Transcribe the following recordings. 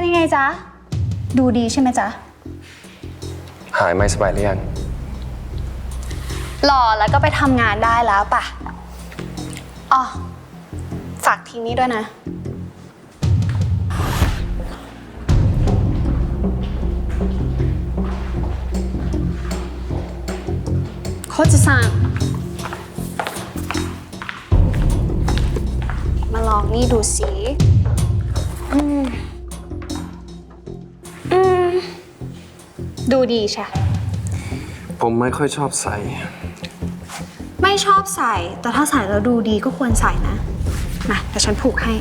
เป็นยังไงจ๊ะ ดูดีใช่ไหมจ๊ะ หายไม่สบายหรือยัง หล่อแล้วก็ไปทำงานได้แล้วป่ะ อ๋อ ฝากทีนี้ด้วยนะ โคจิซังมาลองนี่ดูสิ อืม ดูดีใช่ ผมไม่ค่อยชอบใส่ ไม่ชอบใส่ แต่ถ้าใส่แล้วดูดีก็ควรใส่นะ มาแต่ฉันผูกให้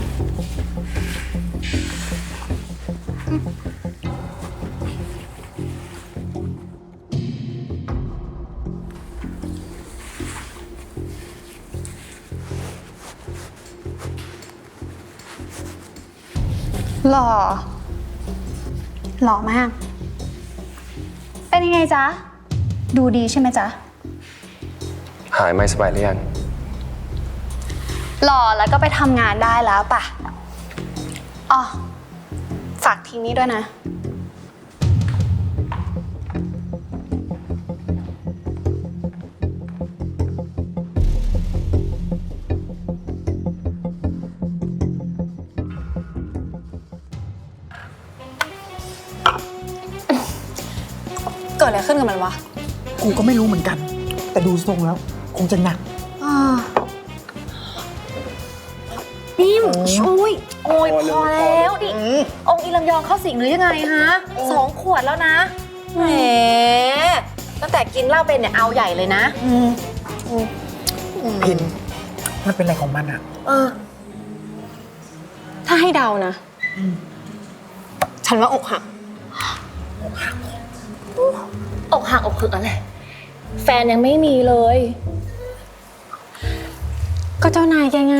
หล่อ หล่อมาก เป็นยังไงจ๊ะ ดูดีใช่ไหมจ๊ะ หายไม่สบายหรือยัง หล่อแล้วก็ไปทำงานได้แล้วป่ะ อ๋อ ฝากทีนี้ด้วยนะ ดอะไรขึ้นกับมันวะกูก็ไม่รู้เหมือนกัน แต่ดูทรงแล้ว คงจะหนัก นิ่มช่วยโอ้ยพอแล้วดิองค์อีลำยองเข้าสิงหรือยังไงฮะสองขวดแล้วนะแหมตั้งแต่กินเหล้าเป็นเนี่ยเอาใหญ่เลยนะพินมันเป็นอะไรของมันอะเออ ถ้าให้เดานะ ฉันว่าอกหักอกหัก อกคืออะไร แฟนยังไม่มีเลย ก็เจ้านายแกไง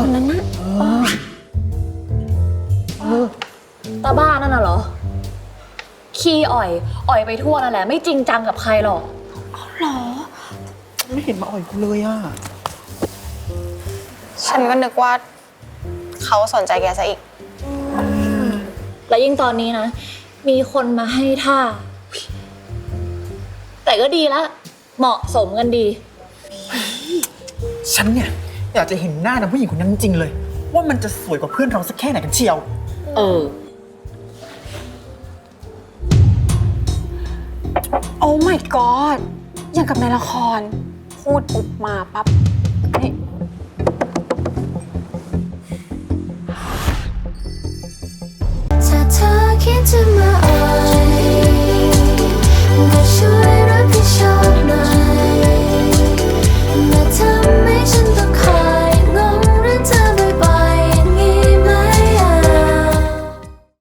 คนนั้นนะตาบ้านั่นน่ะเหรอ ขี้อ่อย อ่อยไปทั่วนั่นแหละ ไม่จริงจังกับใครหรอกไม่เห็นมาอ่อยกูเลยอะ ฉันก็นึกว่า เขาสนใจแกซะอีก แล้วยิ่งตอนนี้นะ มีคนมาให้ท่า แต่ก็ดีละ เหมาะสมกันดี ฉันเนี่ยอยากจะเห็นหน้านางผู้หญิงคนนั้นจริงๆเลย ว่ามันจะสวยกว่าเพื่อนเราสักแค่ไหนกันเชียว เออ โอ้ my god อย่างกับในละคร พูดปุ๊บมาปั๊บนี่